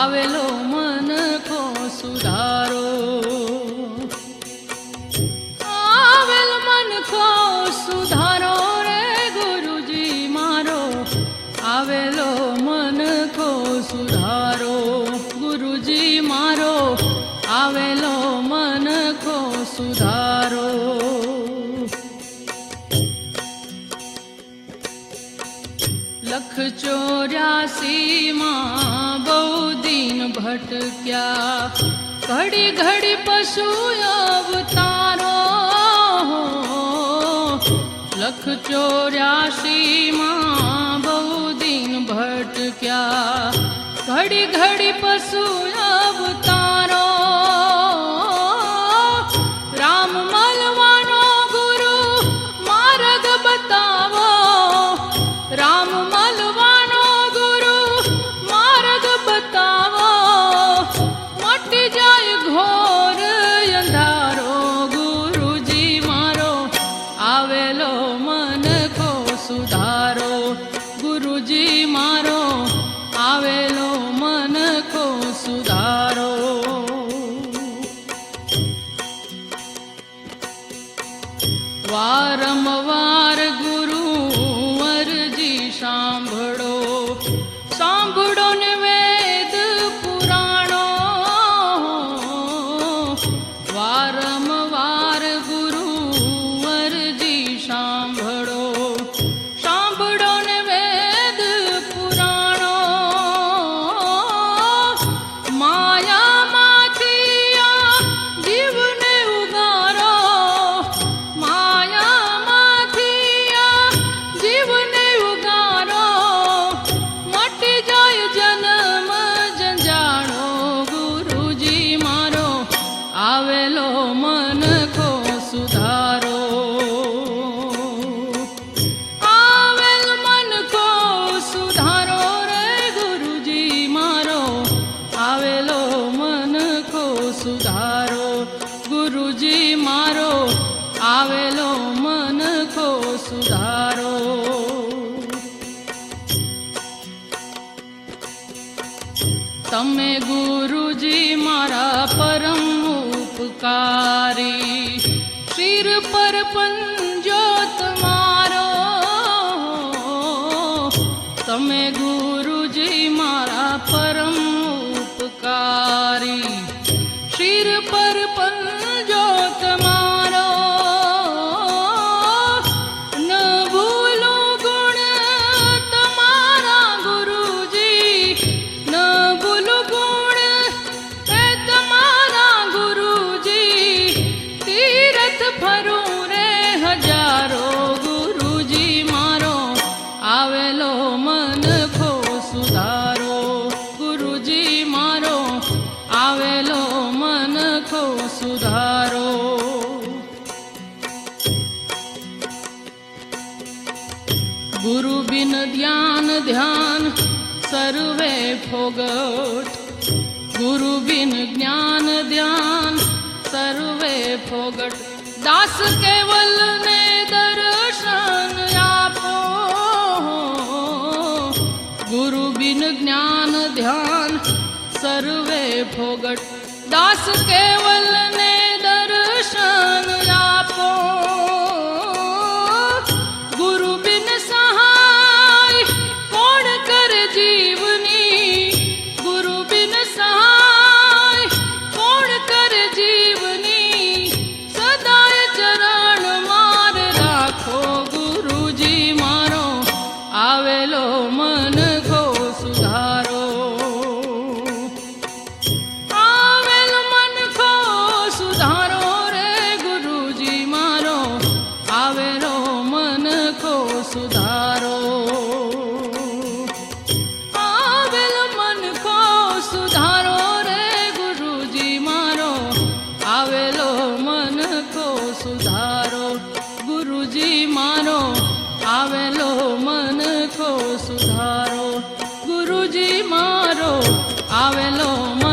આવેલો મન કો સુધારો. આવેલ મન કો સુધારો રે ગુરુજી મારો. આવેલો મન કો સુધારો ગુરુજી મારો. આવેલો મન કો સુધારો. લખ ચોર્યાસી માં ભટક્યા ઘડી ઘડી પશુ અવતારો લખ ચોર્યાસી માં બહુ દિન ભટક્યા ઘડી ઘડી પશુ અવતારો સુધારો. ગુરુજી મારો આવેલો મન કો સુધારો. વારંવાર આવેલો મન કો સુધારો. તમે ગુરુજી મારા પરમ ઉપકારી. શિર પર પંજો તમારો તમે ગુરુજી મારા પરમ ઉપકારી. સુધારો ગુરુ બિન ધ્યાન ધ્યાન સર્વે ફોગટ ગુરુ બિન જ્ઞાન, ધ્યાન સર્વે ફોગટ દાસ કેવલ ને દર્શન આપો. ગુરુ બિન જ્ઞાન, ધ્યાન સર્વે ફોગટ દાસ કેવલ ને આવેલો મન થો સુધારો. ગુરુજી મારો આવેલો મન